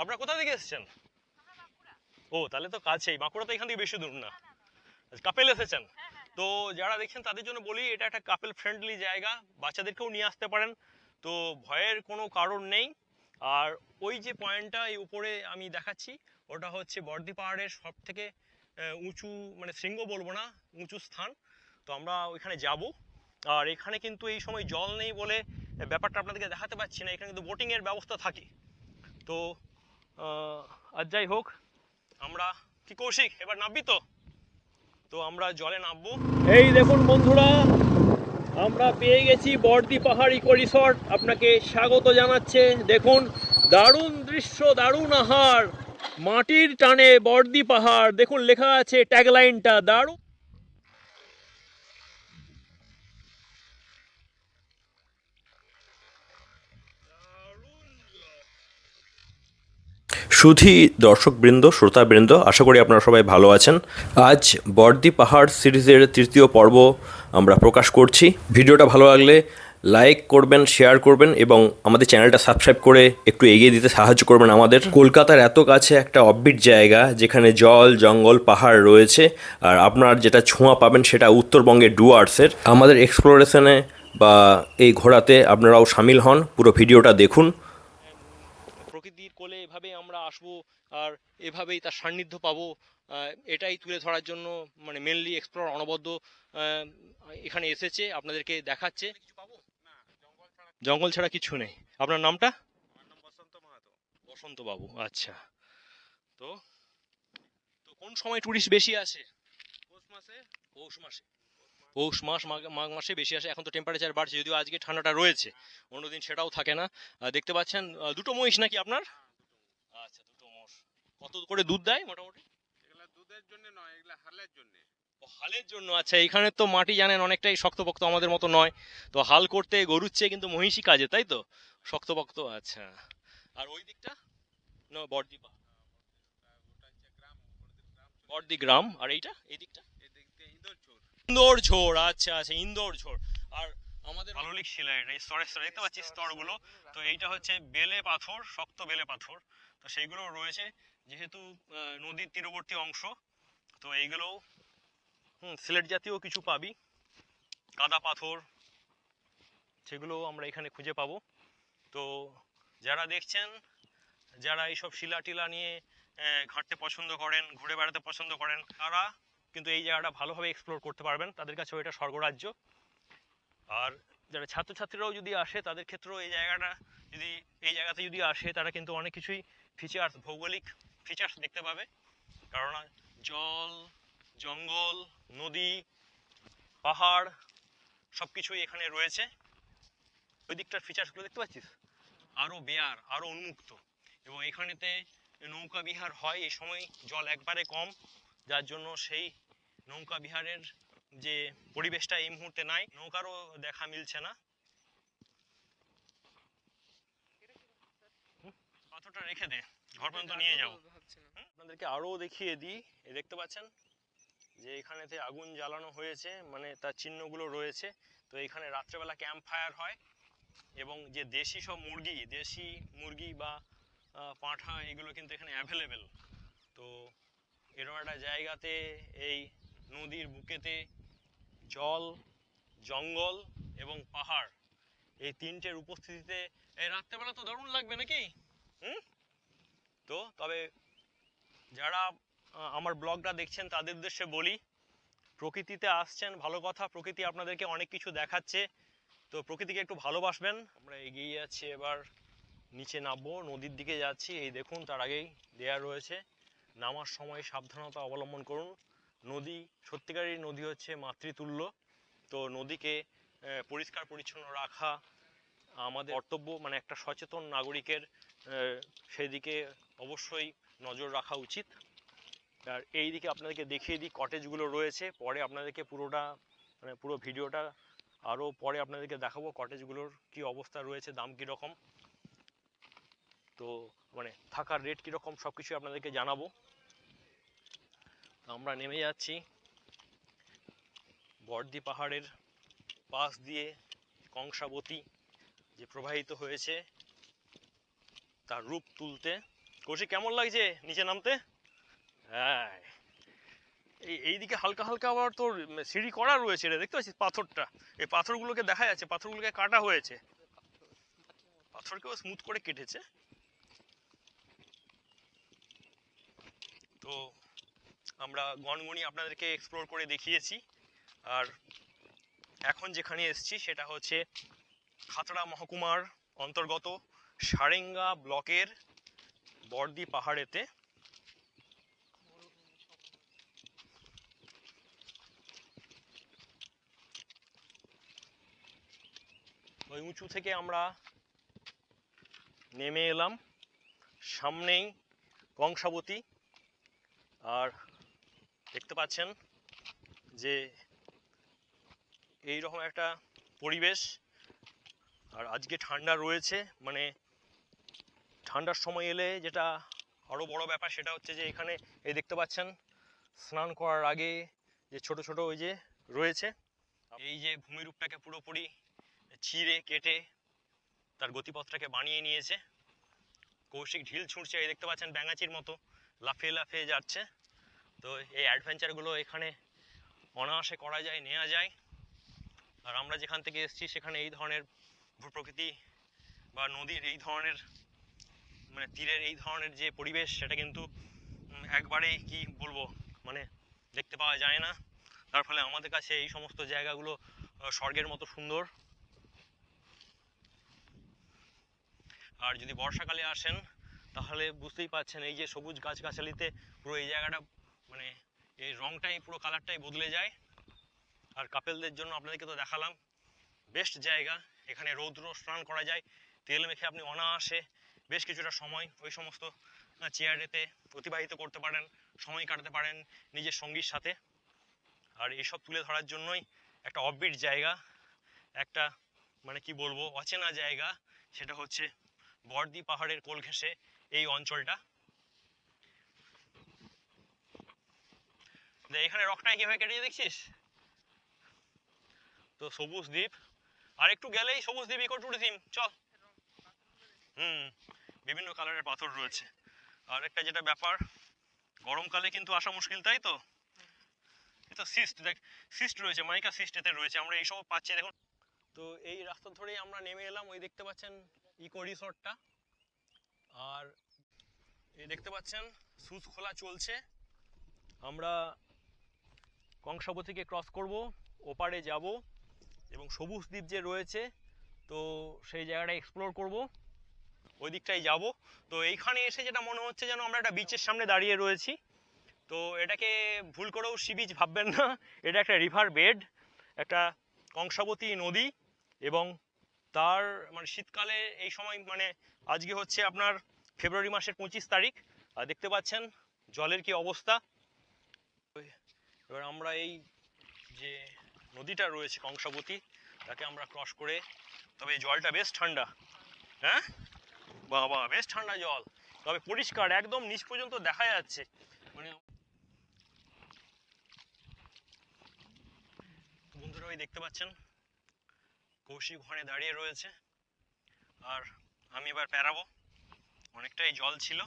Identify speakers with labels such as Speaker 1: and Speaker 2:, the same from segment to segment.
Speaker 1: আপনারা কোথা থেকে এসেছেন? ও, তাহলে তো কাছেই। বাঁকুড়া তো এখান থেকে বেশি দূর না। কাপেল এসেছেন? তো যারা দেখছেন, তাদের জন্য বলি, এটা একটা কাপেল ফ্রেন্ডলি জায়গা। বাচ্চাদেরকেও নিয়ে আসতে পারেন। তো ভয়ের কোনো কারণ নেই। আর ওই যে পয়েন্টটা এই উপরে আমি দেখাচ্ছি, ওটা হচ্ছে বর্দি পাহাড়ের সব থেকে উঁচু মানে শৃঙ্গ বলব না, উঁচু স্থান। তো আমরা ওইখানে যাব। আর এখানে কিন্তু এই সময় জল নেই বলে ব্যাপারটা আপনাদেরকে দেখাতে পাচ্ছি না। এখানে কিন্তু বোটিংয়ের ব্যবস্থা থাকে। তো আর যাই হোক, আমরা কি কৌশিক? এবার নামবি তো? তো আমরা জলে নামবো। এই দেখুন বন্ধুরা, আমরা পেয়ে গেছি বর্দি পাহাড় ইকো রিসর্ট আপনাকে স্বাগত জানাচ্ছে। দেখুন, দারুণ দৃশ্য, দারুণ আহার। মাটির টানে বর্দি পাহাড়। দেখুন, লেখা আছে ট্যাগলাইনটা দারুণ।
Speaker 2: সুধী দর্শকবৃন্দ, শ্রোতাবৃন্দ, আশা করি আপনারা সবাই ভালো আছেন। আজ বর্দি পাহাড় সিরিজের তৃতীয় পর্ব আমরা প্রকাশ করছি। ভিডিওটা ভালো লাগলে লাইক করবেন, শেয়ার করবেন এবং আমাদের চ্যানেলটা সাবস্ক্রাইব করে একটু এগিয়ে দিতে সাহায্য করবেন আমাদের। কলকাতার এত কাছে একটা অববিট জায়গা যেখানে জল, জঙ্গল, পাহাড় রয়েছে আর আপনার যেটা ছোঁয়া পাবেন সেটা উত্তরবঙ্গের ডুয়ার্সের। আমাদের এক্সপ্লোরেশনে বা এই ঘোরাতে আপনারাও সামিল হন। পুরো ভিডিওটা দেখুন।
Speaker 1: কোলে এভাবেই আমরা আসব আর এভাবেই তার সান্নিধ্য পাবো এটাই তুলে ধরার জন্য মানে মেনলি এক্সপ্লোর অনবদ্য এখানে এসেছে আপনাদেরকে দেখাচ্ছে। জঙ্গল ছাড়া কিছু নেই। আপনার নামটা? বসন্ত বাবু আচ্ছা। তো তো কোন সময় টুরিস্ট বেশি আসে? পৌষ মাসে। পৌষ মাসে। পৌষ মাস মাঘ মাসে বেশি আসে এখন তো টেম্পারেচার বাড়ছে যদিও আজকে ঠান্ডাটা রয়েছে অন্যদিন সেটাও থাকে না। দেখতে পাচ্ছেন দুটো মহিষ নাকি আপনার? মোষ কত করে দুধ দেয় মোটামুটি?
Speaker 3: এগুলা দুধের জন্য নয় এগুলা হালের জন্য।
Speaker 1: হালের জন্য আচ্ছা এখানে তো মাটি জানেন অনেকটাই শক্তপোক্ত আমাদের মতো নয়। তো হাল করতে গরুর চেয়ে কিন্তু মহিষী কাজে তাই তো? শক্তপোক্ত আচ্ছা। আর ওই দিকটা? না বর্দি পা-
Speaker 3: ওটা হচ্ছে গ্রাম।
Speaker 1: বর্দি গ্রাম আর এইটা এই দিকটা ইন্দোর ঝোড় আচ্ছা আচ্ছা ইন্দোর ঝোড় আর আমাদের পাললিক শিলা এটা এই স্তরে স্তরে দেখতে পাচ্ছি স্তরগুলো। তো এইটা হচ্ছে বেলে পাথর শক্ত বেলে পাথর। তো সেইগুলো রয়েছে। যেহেতু নদীর তীরবর্তী অংশ, তো এইগুলো সিলেট জাতীয় কিছু পাবি। কাদা পাথর সেগুলো আমরা এখানে খুঁজে পাবো। তো যারা দেখছেন, যারা এইসব শিলা টিলা নিয়ে ঘাঁটতে পছন্দ করেন, ঘুরে বেড়াতে পছন্দ করেন, তারা কিন্তু এই জায়গাটা ভালোভাবে এক্সপ্লোর করতে পারবেন। তাদের কাছেও এটা স্বর্গরাজ্য। আর যারা ছাত্রছাত্রীরাও যদি আসে, তাদের ক্ষেত্রেও এই জায়গাটা যদি, এই জায়গাতে যদি আসে, তারা কিন্তু অনেক কিছুই ফিচার্স ভৌগোলিক ফিচার্স দেখতে পাবে। কারণ জল, জঙ্গল, নদী, পাহাড় সব কিছুই এখানে রয়েছে। ওই দিকটার ফিচার্সগুলো দেখতে পাচ্ছিস? আরও বেয়ার আরও উন্মুক্ত। এবং এখানেতে নৌকা বিহার হয় এই সময়, জল একবারে কম। যার জন্য সেই নৌকা বিহারের যে পরিবেশটা এই মুহূর্তে নাই। নৌকারও দেখা মিলছে না। পাথরটা রেখে দে। ঘর পর্যন্ত নিয়ে যাও। আপনাদেরকে আরও দেখিয়ে দিই। এই দেখতে পাচ্ছেন? যে এখানেতে আগুন জ্বালানো হয়েছে মানে তার চিহ্নগুলো রয়েছে। তো এখানে রাত্রেবেলা ক্যাম্প ফায়ার হয় এবং যে দেশি সব মুরগি, দেশি মুরগি বা পাঁঠা এগুলো কিন্তু এখানে অ্যাভেলেবেল তো এরকম একটা জায়গাতে এই নদীর বুকেতে জল, জঙ্গল এবং পাহাড় এই তিনটের উপস্থিতিতে, এই রাত্রেবেলা তো দারুণ লাগবে নাকি? হুম? তো তবে যারা আমার ব্লগটা দেখছেন, তাদের উদ্দেশ্যে বলি, প্রকৃতিতে আসছেন, ভালো কথা, প্রকৃতি আপনাদেরকে অনেক কিছু দেখাচ্ছে। তো প্রকৃতিকে একটু ভালোবাসবেন। আমরা এগিয়ে যাচ্ছি এবার, নিচে নামবো, নদীর দিকে যাচ্ছি। এই দেখুন, তার আগেই দেয়া রয়েছে। নামার সময় সাবধানতা অবলম্বন করুন। নদী সত্যিকারই নদী হচ্ছে মাতৃতুল্য। তো নদীকে পরিষ্কার পরিচ্ছন্ন রাখা আমাদের কর্তব্য মানে একটা সচেতন নাগরিকের সেদিকে অবশ্যই নজর রাখা উচিত। আর এই দিকে আপনাদেরকে দেখিয়ে দিই কটেজগুলো রয়েছে। পরে আপনাদেরকে পুরোটা মানে পুরো ভিডিওটা আরও পরে আপনাদেরকে দেখাবো কটেজগুলোর কি অবস্থা রয়েছে, দাম কীরকম। তো মানে থাকার রেট কীরকম সব কিছু আপনাদেরকে জানাব। আমরা নেমে যাচ্ছি। বর্দি পাহাড়ের পাশ দিয়ে কংসাবতী, যে প্রবাহিত হয়েছে। তার রূপ তুলতে। কৌশিক, কেমন লাগছে নিচে নামতে? হ্যাঁ। এই, এইদিকে হালকা হালকা আবার তোর সিঁড়ি করা রয়েছে রে, দেখতে পাচ্ছিস পাথরটা? এই পাথরগুলোকে দেখা যাচ্ছে, পাথরগুলোকে কাটা হয়েছে। পাথরকেও স্মুথ করে কেটেছে। তো আমরা গনগনি আপনাদেরকে এক্সপ্লোর করে দেখিয়েছি। আর এখন যেখানে এসেছি, সেটা হচ্ছে খাতড়া মহকুমার অন্তর্গত। সারেঙ্গা ব্লকের বর্দি পাহাড়েতে ওই উঁচু থেকে আমরা নেমে এলাম। সামনেই কংসাবতী। আর দেখতে পাচ্ছেন যে এই রকম একটা পরিবেশ। আর আজকে ঠান্ডা রয়েছে মানে ঠান্ডার সময় এলে যেটা আরও বড় ব্যাপার সেটা হচ্ছে যে এখানে এই দেখতে পাচ্ছেন, স্নান করার আগে যে ছোট ছোট ওই যে রয়েছে, এই যে ভূমিরূপটাকে পুরোপুরি চিরে কেটে তার গতিপথটাকে বানিয়ে নিয়েছে। কৌশিক ঢিল ছুঁড়ছে, এই দেখতে পাচ্ছেন ব্যাঙাচির মতো, লাফিয়ে লাফিয়ে যাচ্ছে। তো এই অ্যাডভেঞ্চারগুলো এখানে অনায়াসে করা যায় নেওয়া যায়। আর আমরা যেখান থেকে এসেছি সেখানে এই ধরনের ভূপ্রকৃতি বা নদীর এই ধরনের মানে তীরের এই ধরনের যে পরিবেশ, সেটা কিন্তু একবারেই কি বলব মানে দেখতে পাওয়া যায় না। তার ফলে আমাদের কাছে এই সমস্ত জায়গাগুলো স্বর্গের মতো সুন্দর। আর যদি বর্ষাকালে আসেন, তাহলে বুঝতেই পাচ্ছেন এই যে সবুজ গাছগাছালিতে পুরো এই জায়গাটা মানে এই রংটাই, পুরো কালারটাই বদলে যায়। আর কাপেলদের জন্য আপনাদেরকে তো দেখালাম, বেস্ট জায়গা। এখানে রৌদ্র স্নান করা যায়, তেল মেখে আপনি অনায়াসে বেশ কিছুটা সময় ওই সমস্ত চেয়ারেতে অতিবাহিত করতে পারেন, সময় কাটাতে পারেন নিজের সঙ্গীর সাথে। আর এইসব তুলে ধরার জন্যই একটা অফবিট জায়গা, একটা মানে কি বলব, অচেনা জায়গা, সেটা হচ্ছে বর্দি পাহাড়ের কোল ঘেঁষে এই অঞ্চলটা। এখানে রকটাই কীভাবে কেটে দেখছিস? তো সবুজ দ্বীপ আর একটু গেলেই সবুজ দ্বীপ ইকো ট্যুরিজম চল। হুম। বিভিন্ন কালারের পাথর রয়েছে। আর একটা যেটা ব্যাপার, গরমকালে কিন্তু আসা মুশকিল, তাই তো? এটা সিস্ট দেখ সিস্ট রয়েছে, মাইকা সিস্ট এতে রয়েছে, আমরা এইসব পাচ্ছি দেখুন তো এই রাস্তা ধরেই আমরা নেমে এলাম, ওই দেখতে পাচ্ছেন ইকো রিসর্টটা। আর এই দেখতে পাচ্ছেন সুস খোলা চলছে। আমরা কংসাবতীকে ক্রস করব, ওপারে যাব, এবং সবুজ দ্বীপ যে রয়েছে, তো সেই জায়গাটা এক্সপ্লোর করব। ওই দিকটাই যাব। তো এইখানে এসে যেটা মনে হচ্ছে যেন আমরা একটা বিচের সামনে দাঁড়িয়ে রয়েছি। তো এটাকে ভুল করেও সি বিচ ভাববেন না। এটা একটা রিভার বেড একটা কংসাবতী নদী এবং তার মানে শীতকালে এই সময় মানে আজকে হচ্ছে আপনার ফেব্রুয়ারি মাসের পঁচিশ তারিখ। আর দেখতে পাচ্ছেন জলের কি অবস্থা। এবার আমরা এই যে নদীটা রয়েছে কংসাবতী, তাকে আমরা ক্রস করে, তবে এই জলটা বেশ ঠান্ডা। হ্যাঁ? বাবা, বেশ ঠান্ডা জল। তবে পরিষ্কার, একদম নিচ পর্যন্ত দেখা যাচ্ছে। মানে বন্ধুরা, ওই দেখতে পাচ্ছেন? কৌশিক ওখানে দাঁড়িয়ে রয়েছে। আর আমি এবার পেরাবো অনেকটাই জল ছিল।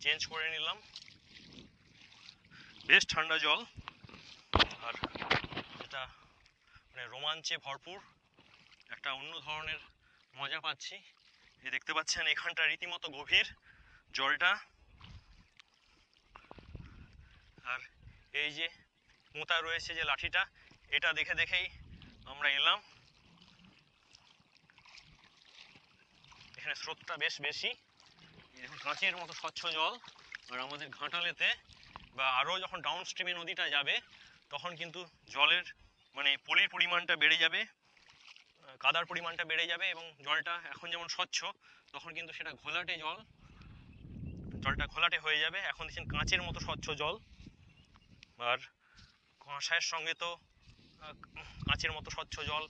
Speaker 1: চেঞ্জ করে নিলাম। বেশ ঠান্ডা জল। আর এটা মানে রোমাঞ্চে ভরপুর। একটা অন্য ধরনের মজা পাচ্ছি। এই দেখতে পাচ্ছেন, এখানটা রীতিমতো গভীর জলটা। আর এই যে মোতা রয়েছে যে লাঠিটা, এটা দেখে দেখেই আমরা এলাম। এখানে স্রোতটা বেশ বেশি। কাঁচের মতো স্বচ্ছ জল। আর আমাদের ঘাটালেতে বা আরও যখন ডাউন স্ট্রিমে নদীটা যাবে, তখন কিন্তু জলের মানে পলির পরিমাণটা বেড়ে যাবে। কাদার পরিমাণটা বেড়ে যাবে এবং জলটা এখন যেমন স্বচ্ছ, তখন কিন্তু সেটা ঘোলাটে জল, জলটা ঘোলাটে হয়ে যাবে। এখন দেখছেন কাঁচের মতো স্বচ্ছ জল। আর কুয়াশায়ের সঙ্গে তো কাঁচের মতো স্বচ্ছ জল,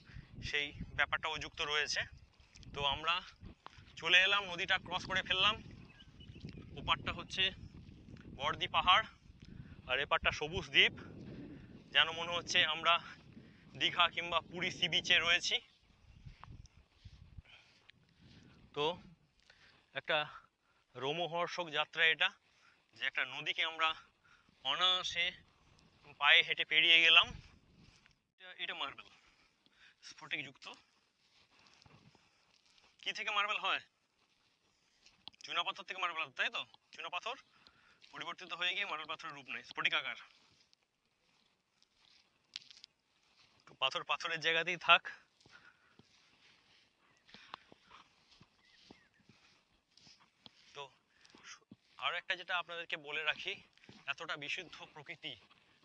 Speaker 1: সেই ব্যাপারটাও যুক্ত রয়েছে। তো আমরা চলে এলাম, নদীটা ক্রস করে ফেললাম। ওপারটা হচ্ছে বর্দি পাহাড়, আর এপারটা সবুজ দ্বীপ। যেন মনে হচ্ছে আমরা দীঘা কিংবা পুরী সি বিচে রয়েছি। তো একটা রোমহর্ষক যাত্রা এটা, যে একটা নদীকে আমরা অনায়াসে পায়ে হেঁটে পেরিয়ে গেলাম। এটা- মার্বেল স্ফটিক যুক্ত। কি থেকে মার্বেল হয়? চুনা পাথর থেকে মার্বেল হয়, তাই তো? চুনা পাথর পরিবর্তিত হয়ে গিয়ে মার্বেল পাথরের রূপ নেয় স্ফটিকাকার তো পাথর পাথরের জায়গাতেই থাক তো সু- আরও একটা যেটা আপনাদেরকে বলে রাখি, এতটা বিশুদ্ধ প্রকৃতি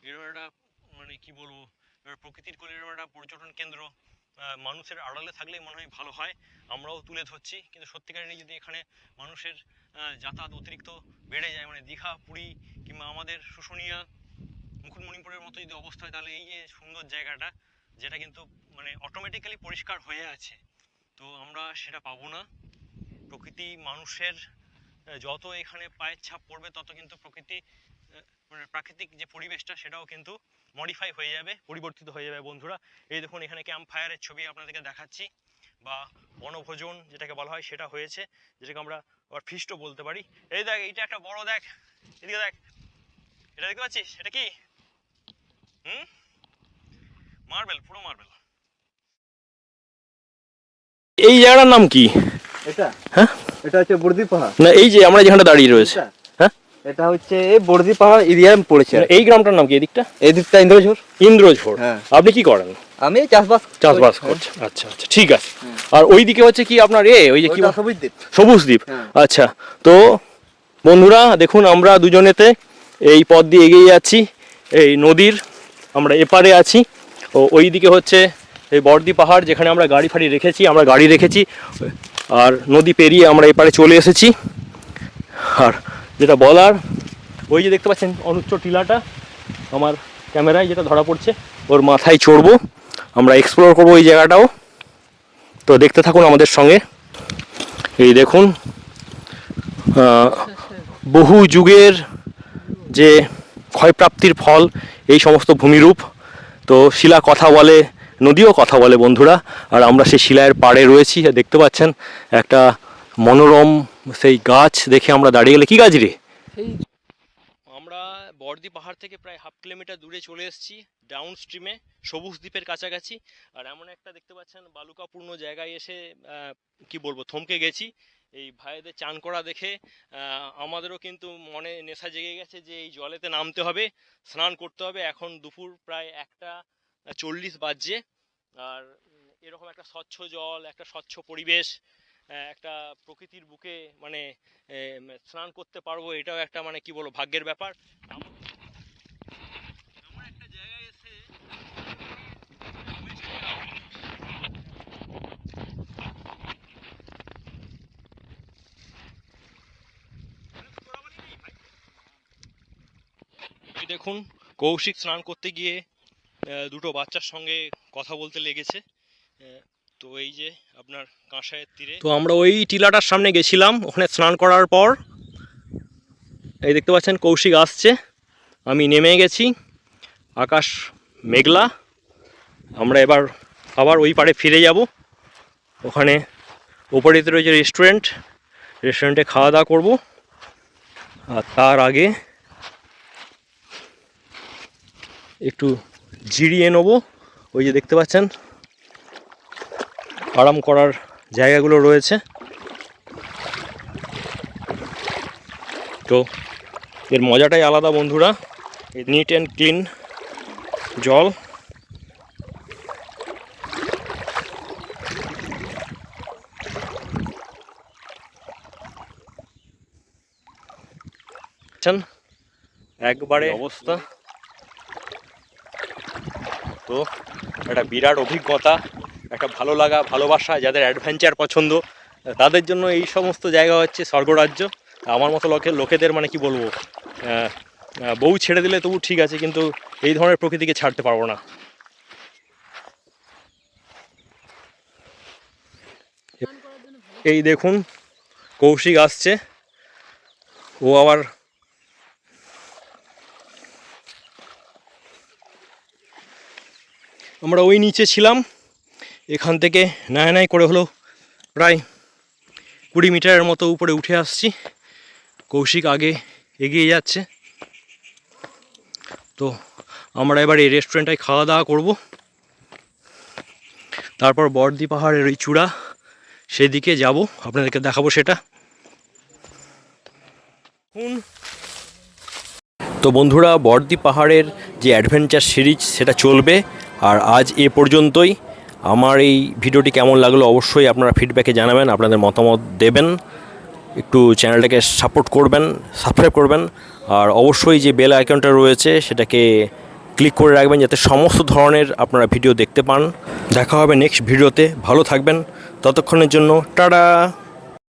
Speaker 1: এরকম একটা মানে কি বলব প্রকৃতির কোলে একটা পর্যটন কেন্দ্র মানুষের আড়ালে থাকলেই মনে হয় ভালো হয়, আমরাও তুলে ধরছি। কিন্তু সত্যিকারেরই যদি এখানে মানুষের যাতায়াত অতিরিক্ত বেড়ে যায় মানে দীঘা, পুরী কিংবা আমাদের শুশুনিয়া, মুকুটমণিপুরের মতো যদি অবস্থা হয় তাহলে এই যে সুন্দর জায়গাটা, যেটা কিন্তু মানে অটোমেটিক্যালি পরিষ্কার হয়ে আছে। তো আমরা সেটা পাবো না। প্রকৃতি মানুষের যত এখানে পায়ের ছাপ পড়বে তত কিন্তু প্রকৃতি মানে প্রাকৃতিক যে পরিবেশটা সেটাও কিন্তু মডিফাই হয়ে যাবে পরিবর্তিত হয়ে যাবে বন্ধুরা। এই দেখুন এখানে ক্যাম্প ফায়ারের ছবি আপনাদেরকে দেখাচ্ছি বা বনভোজন যেটাকে বলা হয় সেটা হয়েছে যেটাকে আমরা আবার ফিস্টও বলতে পারি। এই দেখ এইটা একটা বড় দেখ এদিকে দেখ এটা দেখতে পাচ্ছিস? এটা কি? হুম? মার্বেল পুরো মার্বেল এই জায়গাটার নাম কি?
Speaker 4: এটা?
Speaker 1: হ্যাঁ?
Speaker 4: এটা হচ্ছে বর্দি পাহাড়।
Speaker 1: না এই যে আমরা যেখানে দাঁড়িয়ে রয়েছে। হ্যাঁ?
Speaker 4: এটা হচ্ছে এই বর্দি পাহাড় এরিয়ায় পড়েছে
Speaker 1: এই গ্রামটার নাম কি এদিকটা?
Speaker 4: এই দিকটা ইন্দ্রঝোর। হ্যাঁ।
Speaker 1: আপনি কি করেন?
Speaker 4: আমি চাষবাস
Speaker 1: চাষবাস
Speaker 4: করি।
Speaker 1: করছেন। আচ্ছা আচ্ছা ঠিক আছে। আর ওই দিকে হচ্ছে কি আপনার এ ওই যে কি
Speaker 4: সবুজ দ্বীপ।
Speaker 1: সবুজ দ্বীপ।
Speaker 4: হ্যাঁ।
Speaker 1: আচ্ছা তো বন্ধুরা দেখুন আমরা দুজনেতে এই পথ দিয়ে এগিয়ে যাচ্ছি। এই নদীর আমরা এপারে আছি। ও ওই দিকে হচ্ছে এই বর্দি পাহাড় যেখানে আমরা গাড়ি ফাড়ি রেখেছি আমরা গাড়ি রেখেছি। আর নদী পেরিয়ে আমরা এপারে চলে এসেছি। আর যেটা বলার, ওই যে দেখতে পাচ্ছেন অনুচ্চ টিলাটা, আমার ক্যামেরায় যেটা ধরা পড়ছে, ওর মাথায় চড়বো। আমরা এক্সপ্লোর করব ওই জায়গাটাও। তো দেখতে থাকুন আমাদের সঙ্গে। এই দেখুন বহু যুগের যে ক্ষয়প্রাপ্তির ফল এই সমস্ত ভূমিরূপ। তো শিলা কথা বলে নদীও কথা বলে বন্ধুরা। আর আমরা সেই শিলায়ের পাড়ে রয়েছি দেখতে পাচ্ছেন, একটা মনোরম সেই গাছ দেখে আমরা দাঁড়িয়ে গেলে। কি গাছ রে? আমরা বর্দি পাহাড় থেকে প্রায় হাফ কিলোমিটার দূরে চলে এসেছি ডাউন স্ট্রিমে সবুজ দ্বীপের কাছাকাছি। আর এমন একটা দেখতে পাচ্ছেন, বালুকাপূর্ণ জায়গায় এসে কি বলব, থমকে গেছি। এই ভাইদের চান করা দেখে আমাদেরও কিন্তু মনে নেশা জেগে গেছে যে এই জলেতে নামতে হবে, স্নান করতে হবে। এখন দুপুর প্রায় একটা চল্লিশ বাজছে। আর এরকম একটা স্বচ্ছ জল, একটা স্বচ্ছ পরিবেশ একটা প্রকৃতির বুকে মানে স্নান করতে পারব, এটাও একটা মানে কি বলব, ভাগ্যের ব্যাপার। একটা জায়গায় এসে দেখুন, কৌশিক স্নান করতে গিয়ে দুটো বাচ্চার সঙ্গে কথা বলতে লেগেছে তো এই যে আপনার কাঁসাইয়ের তীরে তো আমরা ওই টিলাটার সামনে গেছিলাম, ওখানে স্নান করার পর। এই দেখতে পাচ্ছেন, কৌশিক আসছে। আমি নেমে গেছি, আকাশ মেঘলা। আমরা এবার আবার ওই পারে ফিরে যাব। ওখানে ওপরেতে রয়েছে রেস্টুরেন্ট রেস্টুরেন্টে খাওয়া দাওয়া করব। আর তার আগে একটু জিরিয়ে নেব। ওই যে দেখতে পাচ্ছেন? আরাম করার জায়গাগুলো রয়েছে। তো এর মজাটাই আলাদা বন্ধুরা। নিট অ্যান্ড ক্লিন জল। একবারে অবস্থা? তো একটা বিরাট অভিজ্ঞতা, একটা ভালো লাগা, ভালোবাসা, যাদের অ্যাডভেঞ্চার পছন্দ, তাদের জন্য এই সমস্ত জায়গা হচ্ছে স্বর্গরাজ্য। আমার মতো লোকে লোকেদের মানে কি বলব? বউ ছেড়ে দিলে তবু ঠিক আছে, কিন্তু এই ধরনের প্রকৃতিকে ছাড়তে পারব না। এই দেখুন, কৌশিক আসছে। ও আবার আমরা ওই নিচে ছিলাম। এখান থেকে নাই নাই করে হলো প্রায় কুড়ি মিটারের মতো উপরে উঠে আসছি। কৌশিক আগে এগিয়ে যাচ্ছে। তো আমরা এবার এই রেস্টুরেন্টটায় খাওয়া দাওয়া করব। তারপর বর্দি পাহাড়ের ওই চূড়া সেদিকে যাব। আপনাদেরকে দেখাবো সেটা। তো বন্ধুরা বর্দি পাহাড়ের যে অ্যাডভেঞ্চার সিরিজ সেটা চলবে। আর আজ এ পর্যন্তই। আমার এই ভিডিওটি কেমন লাগল অবশ্যই আপনারা ফিডব্যাকে জানাবেন, আপনাদের মতামত দেবেন, একটু চ্যানেলটাকে সাপোর্ট করবেন সাবস্ক্রাইব করবেন, আর অবশ্যই যে বেল আইকনটা রয়েছে সেটাকে ক্লিক করে রাখবেন যাতে সমস্ত ধরনের আপনারা ভিডিও দেখতে পান। দেখা হবে নেক্সট ভিডিওতে ভালো থাকবেন, ততক্ষণের জন্য, টাটা!